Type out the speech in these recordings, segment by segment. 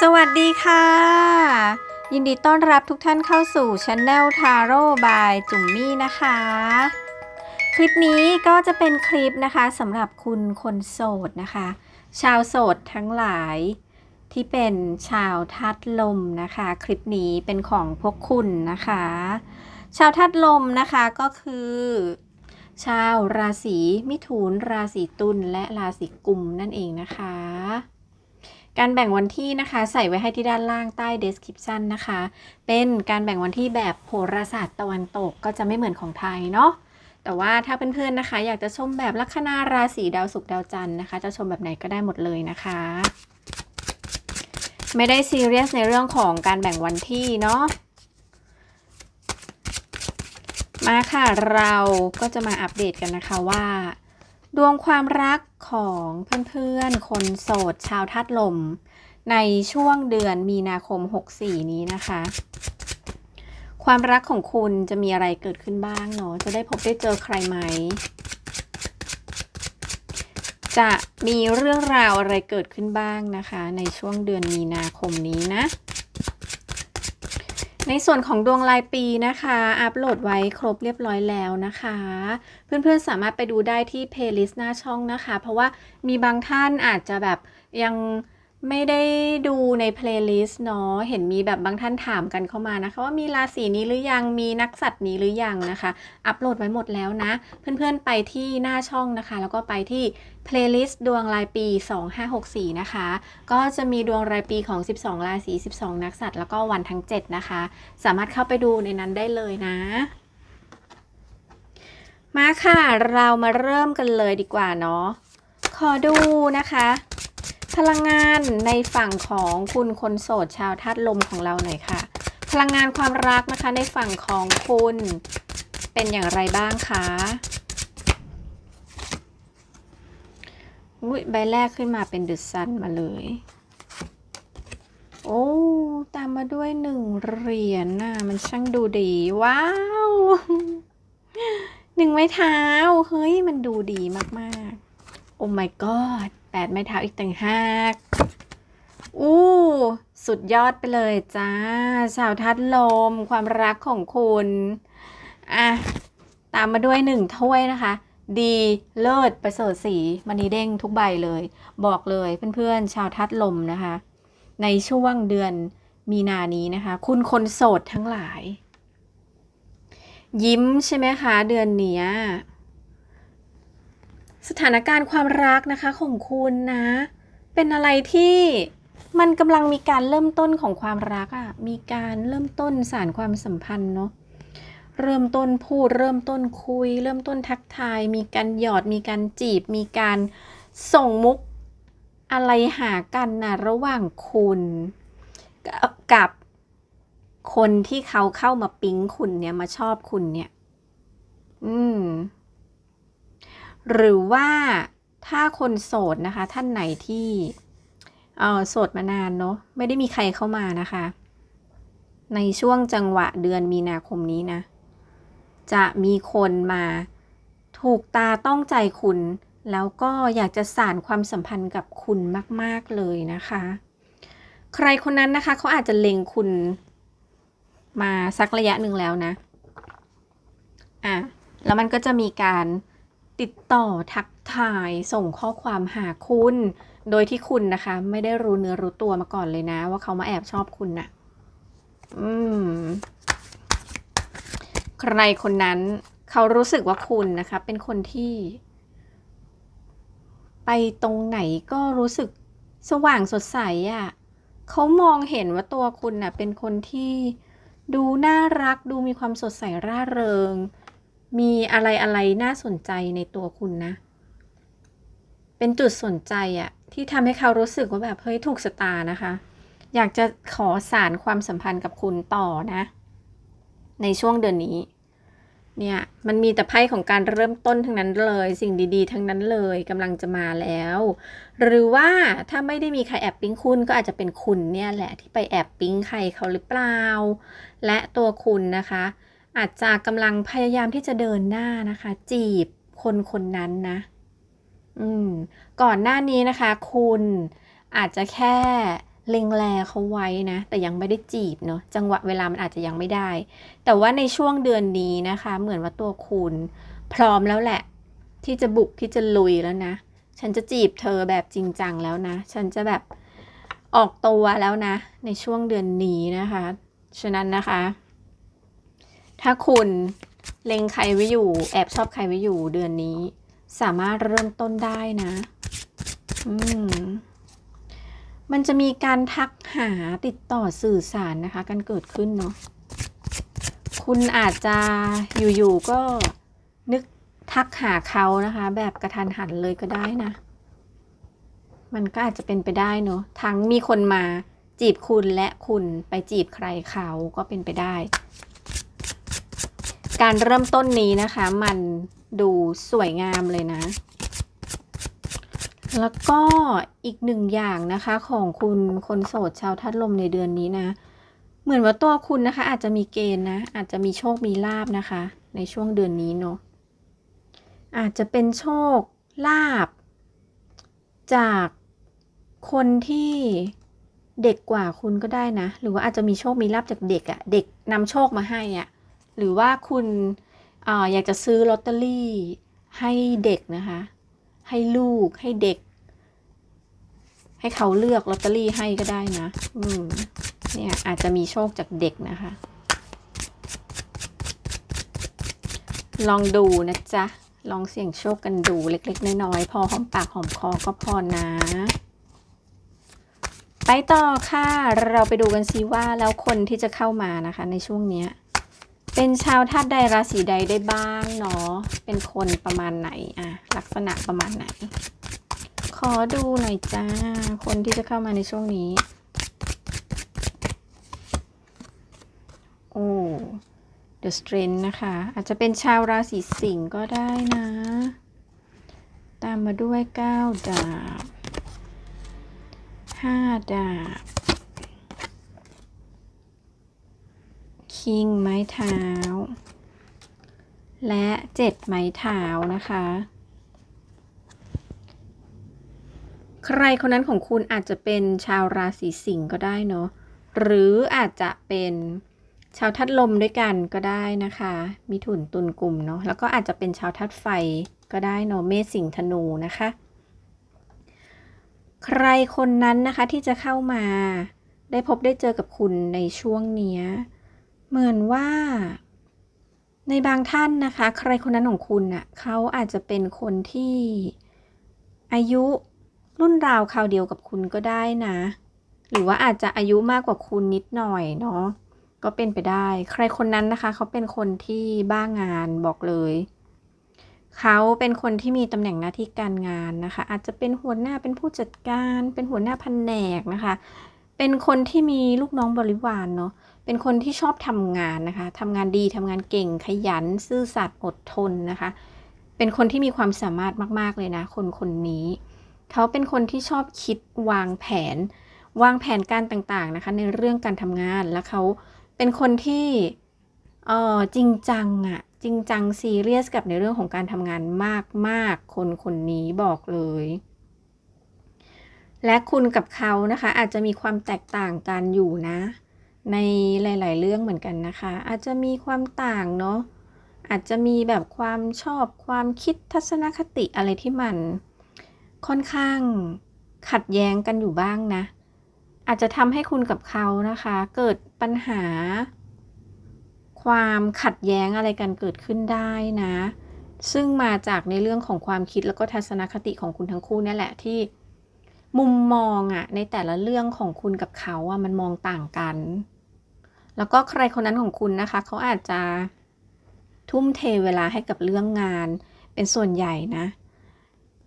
สวัสดีค่ะ ยินดีต้อนรับทุกท่านเข้าสู่ช anel Taro by จุ๋มมี่นะคะ คลิปนี้ก็จะเป็นคลิปนะคะสำหรับคุณคนโสดนะคะ ชาวโสดทั้งหลายที่เป็นชาวทัดลมนะคะ คลิปนี้เป็นของพวกคุณนะคะ ชาวทัดลมนะคะก็คือ ชาวราศีมิถุนราศีตุลและราศีกุมนั่นเองนะคะ การแบ่งวันที่นะคะใส่ไว้ให้ที่ด้านล่างใต้ description นะคะ เป็นการแบ่งวันที่แบบโหราศาสตร์ตะวันตกก็จะไม่เหมือนของไทยเนาะแต่ว่าถ้าเพื่อนๆนะคะ อยากจะชมแบบลัคนาราศีดาวศุกร์ดาวจันทร์นะคะ จะชมแบบไหนก็ได้หมดเลยนะคะ ไม่ได้ซีเรียสในเรื่องของการแบ่งวันที่เนาะมาค่ะเราก็จะมาอัปเดตกันนะคะว่า ดวงความรักของเพื่อนๆ คนโสดชาวธาตุลม ในช่วงเดือนมีนาคม 64 นี้นะคะ ความรักของคุณจะมีอะไรเกิดขึ้นบ้างเนาะจะได้พบได้เจอใครไหม จะมีเรื่องราวอะไรเกิดขึ้นบ้างนะคะ ในช่วงเดือนมีนาคมนี้นะ ในส่วนของดวงรายปีนะคะ อัปโหลดไว้ครบเรียบร้อยแล้วนะคะ เพื่อนๆสามารถไปดูได้ที่เพลย์ลิสต์หน้าช่องนะคะ เพราะว่ามีบางท่านอาจจะแบบยังไม่ได้ดูในเพลย์ลิสต์เนาะเห็นมีแบบบางท่านถามกันเข้ามานะคะ ว่ามีราศีนี้หรือยังมีนักสัตว์นี้หรือยังนะคะ อัปโหลดไว้หมดแล้วนะ เพื่อนๆไปที่หน้าช่องนะคะ แล้วก็ไปที่ เพลย์ลิสต์ดวงรายปี 2564 นะคะ ก็จะมีดวงรายปีของ 12 ราศี 12 นักสัตว์แล้วก็วันทั้ง 7 นะคะ สามารถเข้าไปดูในนั้นได้เลยนะ มาค่ะ เรามาเริ่มกันเลยดีกว่าเนาะ ขอดูนะคะ พลังงานในฝั่งของคุณคนโสดชาวธาตุลมของเราหน่อยค่ะ พลังงานความรักนะคะในฝั่งของคุณเป็นอย่างไรบ้างคะ อุ๊ยใบแรกขึ้นมาเป็นดึซันมาเลย โอ้ ตามมาด้วยหนึ่งเหรียญน่ะ มันช่างดูดี ว้าวหนึ่งไม้เท้า เฮ้ย มันดูดีมากๆ โอ้ my god แปดไม้เท้าอีกต่างหากอู้สุดยอดไปเลยจ้าชาวทัดลม ความรักของคุณ อะ ตามมาด้วยหนึ่งถ้วยนะคะ ดีเลิศประเสริฐสีมันนี้เด้งทุกใบเลย บอกเลยเพื่อนๆชาวทัดลมนะคะ ในช่วงเดือนมีนานี้นะคะ คุณคนโสดทั้งหลาย ยิ้มใช่ไหมคะเดือนเนี้ยสถานการณ์ความรักนะคะของคุณนะ เป็นอะไรที่มันกำลังมีการเริ่มต้นของความรักอะ่ะมีการเริ่มต้นสารความสัมพันธ์เนาะ เริ่มต้นพูด เริ่มต้นคุย เริ่มต้นทักทาย มีการหยอดมีการจีบ มีการส่งมุกอะไรหากันนะระหว่างคุณกับกับคนที่เขาเข้ามาปิ๊งคุณเนี่ยมาชอบคุณเนี่ย อืม หรือว่าถ้าคนโสดนะคะ ท่านไหนที่เออโสดมานานเนาะไม่ได้มีใครเข้ามานะคะ ในช่วงจังหวะเดือนมีนาคมนี้นะ จะมีคนมาถูกตาต้องใจคุณ แล้วก็อยากจะสานความสัมพันธ์กับคุณมาก ๆ เลยนะคะ ใครคนนั้นนะคะเขาอาจจะเล็งคุณมาสักระยะหนึ่งแล้วนะ อะ แล้วมันก็จะมีการติดต่อทักทายส่งข้อความหาคุณ โดยที่คุณนะคะ ไม่ได้รู้เนื้อรู้ตัวมาก่อนเลยนะ ว่าเขามาแอบชอบคุณน่ะ อืม ใครคนนั้นเขารู้สึกว่าคุณนะคะเป็นคนที่ ไปตรงไหนก็รู้สึกสว่างสดใสอะ่ะเขามองเห็นว่าตัวคุณน่ะเป็นคนที่ดูน่ารักดูมีความสดใสร่าเริง มีอะไรอะไรน่าสนใจในตัวคุณนะ เป็นจุดสนใจอะที่ทำให้เขารู้สึกว่าแบบเฮ้ยถูกสตาร์นะคะ อยากจะขอสารความสัมพันธ์กับคุณต่อนะ ในช่วงเดือนนี้ เนี่ยมันมีแต่ไพ่ของการเริ่มต้นทั้งนั้นเลย สิ่งดีๆ ทั้งนั้นเลยกำลังจะมาแล้ว หรือว่าถ้าไม่ได้มีใครแอบปิ๊งคุณก็อาจจะเป็นคุณเนี่ยแหละที่ไปแอบปิ๊งใครเขาหรือเปล่า และตัวคุณนะคะ อาจจะกำลังพยายามที่จะเดินหน้านะคะ จีบคนคนนั้นนะ อืมก่อนหน้านี้นะคะ คุณอาจจะแค่ เล็งแลเขาไว้นะ แต่ยังไม่ได้จีบเนาะจังหวะเวลามันอาจจะยังไม่ได้ แต่ว่าในช่วงเดือนนี้นะคะ เหมือนว่าตัวคุณ พร้อมแล้วแหละ ที่จะบุกที่จะลุยแล้วนะ ฉันจะจีบเธอแบบจริงจังแล้วนะ ฉันจะแบบออกตัวแล้วนะ ในช่วงเดือนนี้นะคะ ฉะนั้นนะคะ ถ้าคุณเล็งใครไว้อยู่ แอบชอบใครไว้อยู่เดือนนี้ สามารถเริ่มต้นได้นะ อืม มันจะมีการทักหาติดต่อสื่อสารนะคะ กันเกิดขึ้นเนาะคุณอาจจะอยู่ๆก็นึกทักหาเขานะคะ แบบกระทันหันเลยก็ได้นะ มันก็อาจจะเป็นไปได้เนาะทั้งมีคนมาจีบคุณและคุณไปจีบใครเขาก็เป็นไปได้ การเริ่มต้นนี้นะคะ มันดูสวยงามเลยนะ แล้วก็อีกหนึ่งอย่างนะคะของคุณคนโสดชาวทัดลมในเดือนนี้นะ เหมือนว่าตัวคุณนะคะ อาจจะมีเกณฑ์นะ อาจจะมีโชคมีลาบนะคะ ในช่วงเดือนนี้เนาะอาจจะเป็นโชคลาบ จากคนที่เด็กกว่าคุณก็ได้นะ หรือว่าอาจจะมีโชคมีลาบจากเด็กอะ่ะ เด็กนำโชคมาให้อะ่ะ หรือว่าคุณอาอยากจะซื้อลอตเตอรี่ให้เด็กนะคะ ให้ลูกให้เด็ก ให้เขาเลือกลอตเตอรี่ให้ก็ได้นะ อืม เนี่ยอาจจะมีโชคจากเด็กนะคะ ลองดูนะจ๊ะ ลองเสี่ยงโชคกันดูเล็ก ๆ น้อยๆพอหอมปากหอมคอก็พอนะ ไปต่อค่ะ เราไปดูกันซิว่าแล้วคนที่จะเข้ามานะคะ ในช่วงเนี้ยเป็นชาวธาตุใดราศีใดได้บ้างเนาะ เป็นคนประมาณไหนอะลักษณะประมาณไหน ขอดูหน่อยจ้า คนที่จะเข้ามาในช่วงนี้ โอ้ The Strength นะคะ อาจจะเป็นชาวราศีสิงห์ก็ได้นะ ตามมาด้วย 9 ดาบ 5 ดาบ คิงไม้เท้า และ 7 ไม้เท้านะคะ ใครคนนั้นของคุณอาจจะเป็นชาวราศีสิงห์ก็ได้เนาะหรืออาจจะเป็นชาวทัดลมด้วยกันก็ได้นะคะ มีถุนตุนกลุ่มเนาะแล้วก็อาจจะเป็นชาวทัดไฟก็ได้เนาะเมษสิงห์ธนูนะคะ ใครคนนั้นนะคะที่จะเข้ามา ได้พบได้เจอกับคุณในช่วงเนี้เหมือนว่าในบางท่านนะคะ ใครคนนั้นของคุณน่ะเขาอาจจะเป็นคนที่อายุ รุ่นราวคราวเดียวกับคุณก็ได้นะ หรือว่าอาจจะอายุมากกว่าคุณนิดหน่อยเนาะก็เป็นไปได้ ใครคนนั้นนะคะ เขาเป็นคนที่บ้างานบอกเลย เขาเป็นคนที่มีตำแหน่งหน้าที่การงานนะคะ อาจจะเป็นหัวหน้าเป็นผู้จัดการ เป็นหัวหน้าแผนกนะคะ เป็นคนที่มีลูกน้องบริวารเนาะเป็นคนที่ชอบทำงานนะคะทำงานดีทำงานเก่งขยัน ซื่อสัตย์อดทนนะคะ เป็นคนที่มีความสามารถมาก ๆ เลยนะ คนคนนี้ เขาเป็นคนที่ชอบคิดวางแผน วางแผนการต่างๆนะคะ ในเรื่องการทำงานแล้วเขาเป็นคนที่เออจริงจังอะจริงจังซีเรียสกับในเรื่องของการทำงานมากๆ คนคนนี้บอกเลย และคุณกับเขานะคะ อาจจะมีความแตกต่างกันอยู่นะ ในหลาย ๆ เรื่องเหมือนกันนะคะ อาจจะมีความต่างเนาะอาจจะมีแบบความชอบความคิดทัศนคติอะไรที่มัน ค่อนข้างขัดแย้งกันอยู่บ้างนะ อาจจะทำให้คุณกับเขานะคะ เกิดปัญหา ความขัดแย้งอะไรกันเกิดขึ้นได้นะ ซึ่งมาจากในเรื่องของความคิดแล้วก็ทัศนคติของคุณทั้งคู่นี่แหละที่มุมมองอะในแต่ละเรื่องของคุณกับเขาอะมันมองต่างกัน แล้วก็ใครคนนั้นของคุณนะคะ เขาอาจจะทุ่มเทเวลาให้กับเรื่องงานเป็นส่วนใหญ่นะ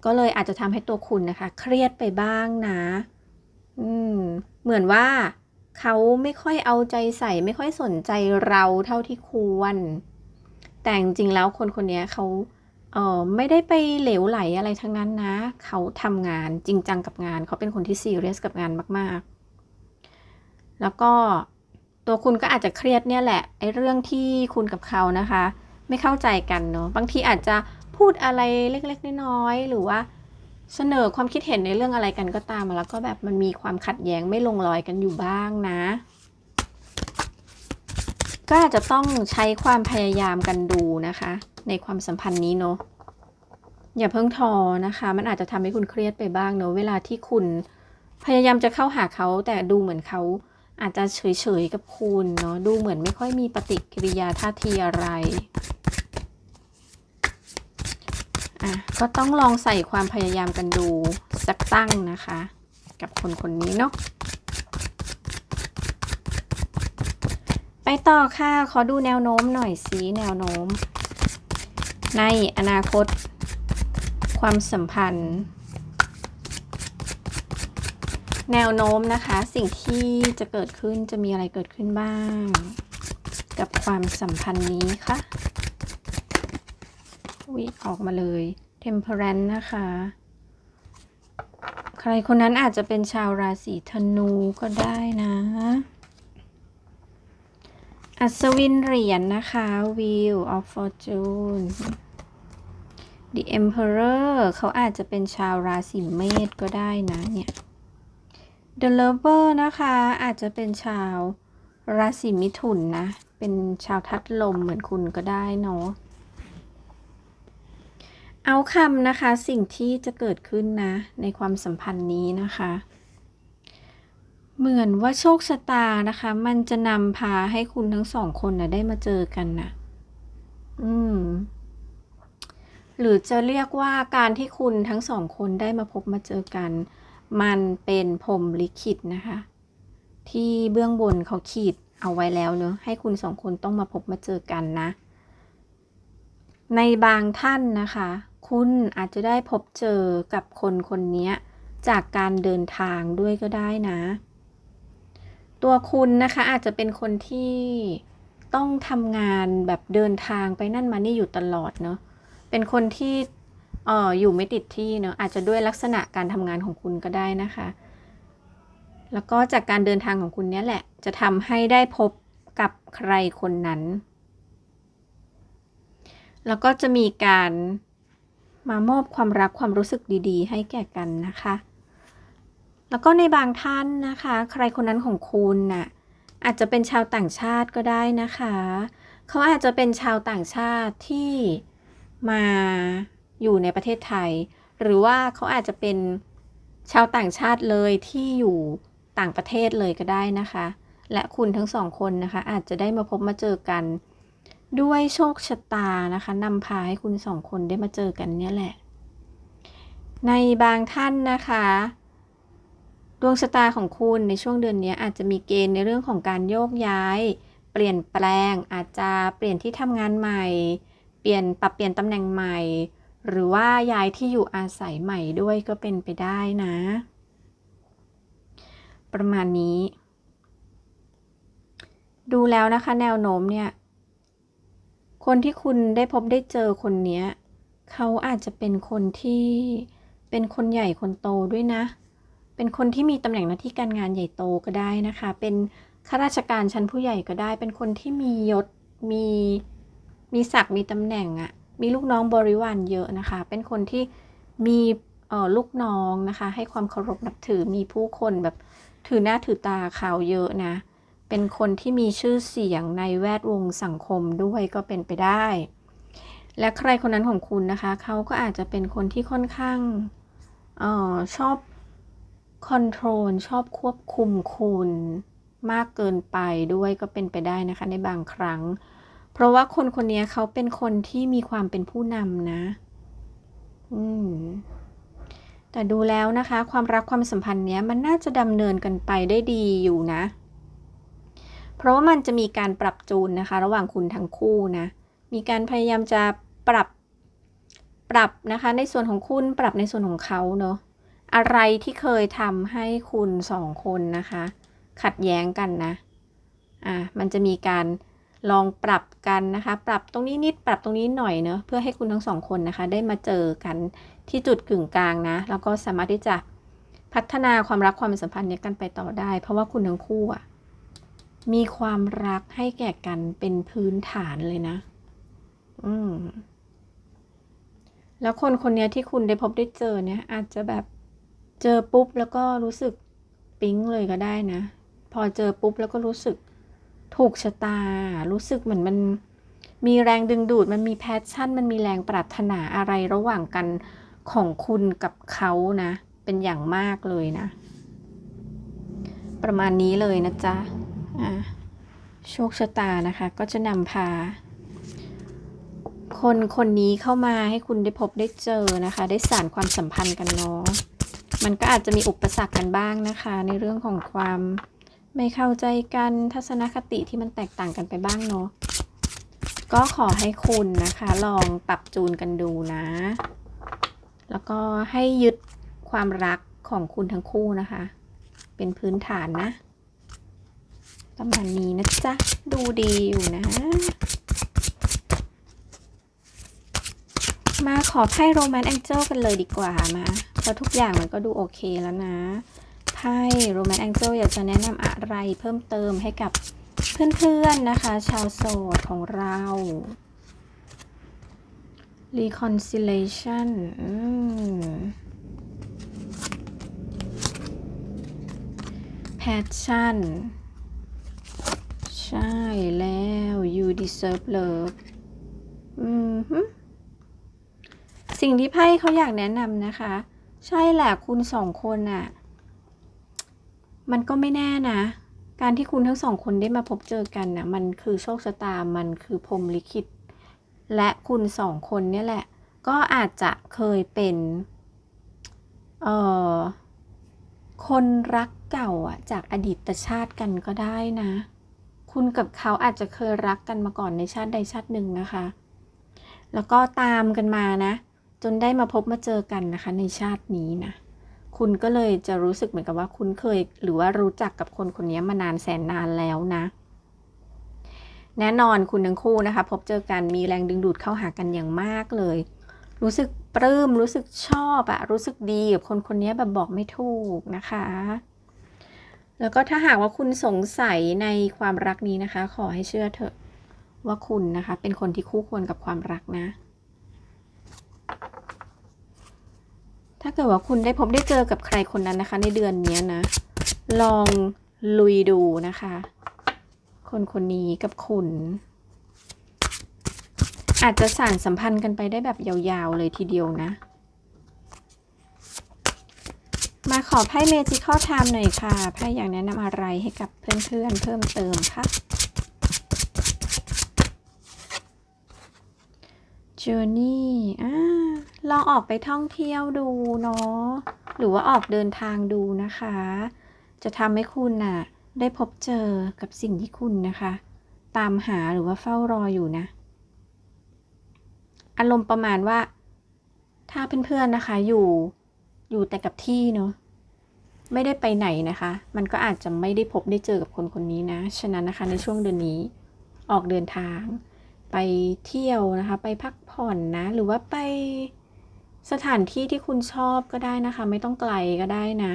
ก็เลยอาจจะทำให้ตัวคุณนะคะ เครียดไปบ้างนะ อืม เหมือนว่าเขาไม่ค่อยเอาใจใส่ ไม่ค่อยสนใจเราเท่าที่ควร แต่จริงแล้วคนคนนี้เขาเออไม่ได้ไปเหลวไหลอะไรทั้งนั้นนะ เขาทำงานจริงจังกับงาน เขาเป็นคนที่ซีเรียสกับงานมาก ๆ แล้วก็ตัวคุณก็อาจจะเครียดเนี่ยแหละไอ้เรื่องที่คุณกับเขานะคะ ไม่เข้าใจกันเนาะบางทีอาจจะ พูดอะไรเล็กๆน้อยๆหรือว่าเสนอความคิดเห็นในเรื่องอะไรกันก็ตามแล้วก็แบบมันมีความขัดแย้งไม่ลงรอยกันอยู่บ้างนะ ก็อาจจะต้องใช้ความพยายามกันดูนะคะ ในความสัมพันธ์นี้เนาะอย่าเพิ่งท้อนะคะ มันอาจจะทำให้คุณเครียดไปบ้างเนาะเวลาที่คุณพยายามจะเข้าหาเขาแต่ดูเหมือนเขาอาจจะเฉยๆกับคุณเนาะดูเหมือนไม่ค่อยมีปฏิกิริยาท่าทีอะไร อะก็ต้องลองใส่ความพยายามกันดูสักตั้งนะคะ กับคนคนนี้เนาะไปต่อค่ะ ขอดูแนวโน้มหน่อยสิแนวโน้ม ในอนาคต ความสัมพันธ์ แนวโน้มนะคะ สิ่งที่จะเกิดขึ้นจะมีอะไรเกิดขึ้นบ้าง กับความสัมพันธ์นี้ค่ะ วิออกมาเลย Temperance นะคะ ใครคนนั้นอาจจะเป็นชาวราศีธนูก็ได้นะ อัศวินเหรียญนนะคะ Wheel of Fortune The Emperor เขาอาจจะเป็นชาวราศีเมษก็ได้นะเนี่ย The Lover นะคะ อาจจะเป็นชาวราศีมิถุนนะ เป็นชาวทัดลมเหมือนคุณก็ได้เนาะ เอาคำนะคะสิ่งที่จะเกิดขึ้นนะ ในความสัมพันธ์นี้นะคะ เหมือนว่าโชคชะตานะคะ มันจะนำพาให้คุณทั้งสองคนนะได้มาเจอกันนะอืม หรือจะเรียกว่าการที่คุณทั้งสองคนได้มาพบมาเจอกัน มันเป็นพรหมลิขิตนะคะ ที่เบื้องบนเขาขีดเอาไว้แล้วเนอะให้คุณสองคนต้องมาพบมาเจอกันนะ ในบางท่านนะคะ คุณอาจจะได้พบเจอกับคนคนนี้จากการเดินทางด้วยก็ได้นะ ตัวคุณนะคะอาจจะเป็นคนที่ต้องทำงานแบบเดินทางไปนั่นมานี่อยู่ตลอดเนาะ เป็นคนที่เอออยู่ไม่ติดที่เนาะอาจจะด้วยลักษณะการทำงานของคุณก็ได้นะคะ แล้วก็จากการเดินทางของคุณเนี้ยแหละ จะทำให้ได้พบกับใครคนนั้น แล้วก็จะมีการ มามอบความรักความรู้สึกดีๆ ให้แก่กันนะคะ แล้วก็ในบางท่านนะคะ ใครคนนั้นของคุณน่ะอาจจะเป็นชาวต่างชาติก็ได้นะคะ เขาอาจจะเป็นชาวต่างชาติที่มาอยู่ในประเทศไทย หรือว่าเขาอาจจะเป็นชาวต่างชาติเลยที่อยู่ต่างประเทศเลยก็ได้นะคะ และคุณทั้งสองคนนะคะ อาจจะได้มาพบมาเจอกัน ด้วยโชคชะตานะคะนำพาให้คุณสองคนได้มาเจอกันเนี่ยแหละ ในบางท่านนะคะ ดวงชะตาของคุณในช่วงเดือนนี้อาจจะมีเกณฑ์ในเรื่องของการโยกย้าย เปลี่ยนแปลง อาจจะเปลี่ยนที่ทำงานใหม่ เปลี่ยนปรับเปลี่ยนตำแหน่งใหม่ หรือว่าย้ายที่อยู่อาศัยใหม่ด้วยก็เป็นไปได้นะ ประมาณนี้ ดูแล้วนะคะ แนวโน้มเนี่ย คนที่คุณได้พบได้เจอคนเนี้ยเขาอาจจะเป็นคนที่เป็นคนใหญ่คนโตด้วยนะ เป็นคนที่มีตำแหน่งหน้าที่การงานใหญ่โตก็ได้นะคะ เป็นข้าราชการชั้นผู้ใหญ่ก็ได้ เป็นคนที่มียศ มีมีศักดิ์ มีตำแหน่งอะ่ะ มีลูกน้องบริวารเยอะนะคะ เป็นคนที่มีเอ่อลูกน้องนะคะ ให้ความเคารพนับถือ มีผู้คนแบบถือหน้าถือตาเขาเยอะนะ เป็นคนที่มีชื่อเสียงในแวดวงสังคมด้วยก็เป็นไปได้ และใครคนนั้นของคุณนะคะ เขาก็อาจจะเป็นคนที่ค่อนข้างออชอบคอนโทรลชอบควบคุมคุณมากเกินไปด้วยก็เป็นไปได้นะคะ ในบางครั้ง เพราะว่าคนคนนี้เขาเป็นคนที่มีความเป็นผู้นำนะ อืมแต่ดูแล้วนะคะ ความรักความสัมพันธ์เนี้ยมันน่าจะดำเนินกันไปได้ดีอยู่นะ เพราะว่ามันจะมีการปรับจูนนะคะ ระหว่างคุณทั้งคู่นะ มีการพยายามจะปรับปรับนะคะ ในส่วนของคุณปรับในส่วนของเขาเนาะอะไรที่เคยทำให้คุณสองคนนะคะ ขัดแย้งกันนะอ่ามันจะมีการลองปรับกันนะคะ ปรับตรงนี้นิดปรับตรงนี้หน่อยเนอะเพื่อให้คุณทั้งสองคนนะคะ ได้มาเจอกันที่จุดกึ่งกลางนะ แล้วก็สามารถที่จะพัฒนาความรักความสัมพันธ์นี้กันไปต่อได้ เพราะว่าคุณทั้งคู่อะ มีความรักให้แก่กันเป็นพื้นฐานเลยนะ อืม แล้วคนคนนี้ที่คุณได้พบได้เจอเนี่ย อาจจะแบบเจอปุ๊บแล้วก็รู้สึกปิ๊งเลยก็ได้นะ พอเจอปุ๊บแล้วก็รู้สึกถูกชะตา รู้สึกเหมือนมันมีแรงดึงดูด มันมีแพชชั่น มันมีแรงปรารถนาอะไรระหว่างกันของคุณกับเขานะ เป็นอย่างมากเลยนะ ประมาณนี้เลยนะจ๊ะ โชคชะตานะคะ ก็จะนำพา คนคนนี้เข้ามาให้คุณได้พบได้เจอนะคะ ได้สานความสัมพันธ์กันเนาะมันก็อาจจะมีอุปสรรคกันบ้างนะคะ ในเรื่องของความไม่เข้าใจกันทัศนคติที่มันแตกต่างกันไปบ้างเนาะก็ขอให้คุณนะคะ ลองปรับจูนกันดูนะ แล้วก็ให้ยึดความรักของคุณทั้งคู่นะคะ เป็นพื้นฐานนะ ประมาณนี้นะจ๊ะ ดูดีอยู่นะ มาขอไพ่โรแมนต์แองเจิลกันเลยดีกว่ามาเพราะทุกอย่างมันก็ดูโอเคแล้วนะ ไพ่โรแมนต์แองเจิลอยากจะแนะนำอะไรเพิ่มเติมให้กับเพื่อนๆนะคะ ชาวโสดของเรา reconciliation อืม passion ใช่แล้ว you deserve love อืมสิ่งที่ไพ่เขาอยากแนะนำนะคะ ใช่แหละคุณสองคนอะมันก็ไม่แน่นะ การที่คุณทั้งสองคนได้มาพบเจอกันนะมันคือโชคชะตา มันคือพรมลิขิต และคุณสองคนเนี่ยแหละ ก็อาจจะเคยเป็น เอ่อ คนรักเก่าอะจากอดีตชาติกันก็ได้นะ คุณกับเขาอาจจะเคยรักกันมาก่อนในชาติใดชาติหนึ่งนะคะ แล้วก็ตามกันมานะ จนได้มาพบมาเจอกันนะคะ ในชาตินี้นะ คุณก็เลยจะรู้สึกเหมือนกับว่าคุณเคย หรือว่ารู้จักกับคนคนนี้มานานแสนนานแล้วนะ แน่นอนคุณทั้งคู่นะคะ พบเจอกันมีแรงดึงดูดเข้าหากันอย่างมากเลย รู้สึกปลื้มรู้สึกชอบอะรู้สึกดีกับคนคนนี้แบบบอกไม่ถูกนะคะ แล้วก็ถ้าหากว่าคุณสงสัยในความรักนี้นะคะ ขอให้เชื่อเถอะว่าคุณนะคะ เป็นคนที่คู่ควรกับความรักนะ ถ้าเกิดว่าคุณได้พบได้เจอกับใครคนนั้นนะคะ ในเดือนนี้นะ ลองลุยดูนะคะ คนคนนี้กับคุณ อาจจะสานสัมพันธ์กันไปได้แบบยาวๆเลยทีเดียวนะ มาขอไพ่ Magical Time หน่อยค่ะไพ่อยากแนะนำอะไรให้กับเพื่อนๆเพิ่มเติมคะ Journey อ่าลองออกไปท่องเที่ยวดูเนาะหรือว่าออกเดินทางดูนะคะ จะทำให้คุณน่ะ ได้พบเจอกับสิ่งที่คุณนะคะ ตามหาหรือว่าเฝ้ารออยู่นะ อารมณ์ประมาณว่า ถ้าเพื่อนๆนะคะอยู่ อยู่แต่กับที่เนาะไม่ได้ไปไหนนะคะ มันก็อาจจะไม่ได้พบได้เจอกับคนคนนี้นะ ฉะนั้นนะคะในช่วงเดือนนี้ออกเดินทาง ไปเที่ยวนะคะ ไปพักผ่อนนะ หรือว่าไปสถานที่ที่คุณชอบก็ได้นะคะ ไม่ต้องไกลก็ได้นะ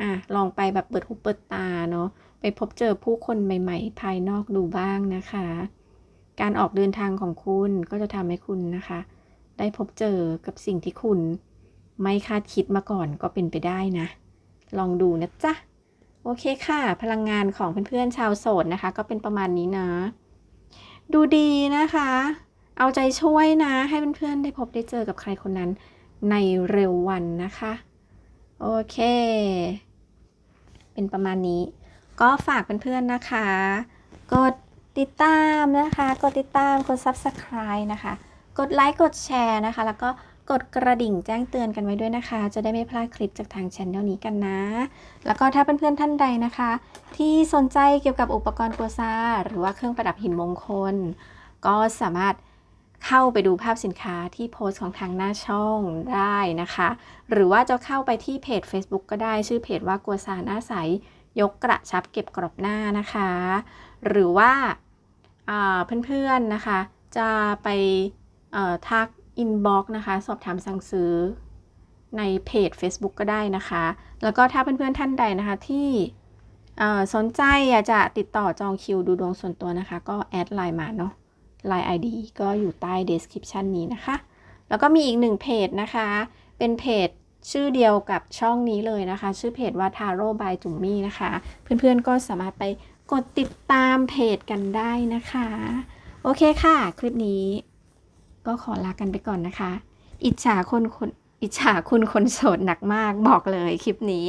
อะลองไปแบบเปิดหูเปิดตาเนาะไปพบเจอผู้คนใหม่ ๆ ภายนอกดูบ้างนะคะ การออกเดินทางของคุณก็จะทำให้คุณนะคะ ได้พบเจอกับสิ่งที่คุณ ไม่คาดคิดมาก่อนก็เป็นไปได้นะ ลองดูนะจ๊ะ โอเคค่ะ พลังงานของเพื่อนๆชาวโสดนะคะ ก็เป็นประมาณนี้นะ ดูดีนะคะ เอาใจช่วยนะ ให้เพื่อนๆได้พบได้เจอกับใครคนนั้นในเร็ววันนะคะ โอเค เป็นประมาณนี้ ก็ฝากเพื่อนๆนะคะ กดติดตามนะคะ กดติดตาม กด subscribe นะคะ กดไลค์ กดแชร์นะคะ แล้วก็ กดกระดิ่งแจ้งเตือนกันไว้ด้วยนะคะ จะได้ไม่พลาดคลิปจากทางช anel นี้กันนะ แล้วก็ถ้าเพื่อนๆท่านใดนะคะ ที่สนใจเกี่ยวกับอุปกรณ์กัวซาหรือว่าเครื่องประดับหินมงคล ก็สามารถเข้าไปดูภาพสินค้าที่โพสต์ของทางหน้าช่องได้นะคะ หรือว่าจะเข้าไปที่เพจ Facebook ก็ได้ชื่อเพจว่ากัวซาหน้าใสยกกระชับเก็บกรอบหน้านะคะ หรือว่าอ่าเพื่อนๆนะคะ จะไปทัก อินบ็อกนะคะ สอบถามสั่งซื้อในเพจ Facebook ก็ได้นะคะ แล้วก็ถ้าเพื่อนๆท่านใดนะคะที่สนใจอยากจะติดต่อจองคิวดูดวงส่วนตัวนะคะ ก็แอดไลน์มาเนาะไลน์ ID ก็อยู่ใต้ description นี้นะคะ แล้วก็มีอีกหนึ่งเพจนะคะ เป็นเพจชื่อเดียวกับช่องนี้เลยนะคะ ชื่อเพจว่าทาโร่บายจุมมี่นะคะ เพื่อนๆก็สามารถไปกดติดตามเพจกันได้นะคะ โอเคค่ะ คลิปนี้ ก็ขอลากันไปก่อนนะคะ อิจฉาคนคนอิจฉาคุณคนโสดหนักมากบอกเลยคลิปนี้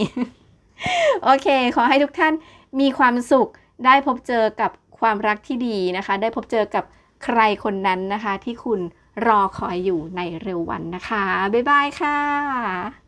โอเค ขอให้ทุกท่านมีความสุขได้พบเจอกับความรักที่ดีนะคะ ได้พบเจอกับใครคนนั้นนะคะ ที่คุณรอคอยอยู่ในเร็ววันนะคะ บ๊ายบายค่ะ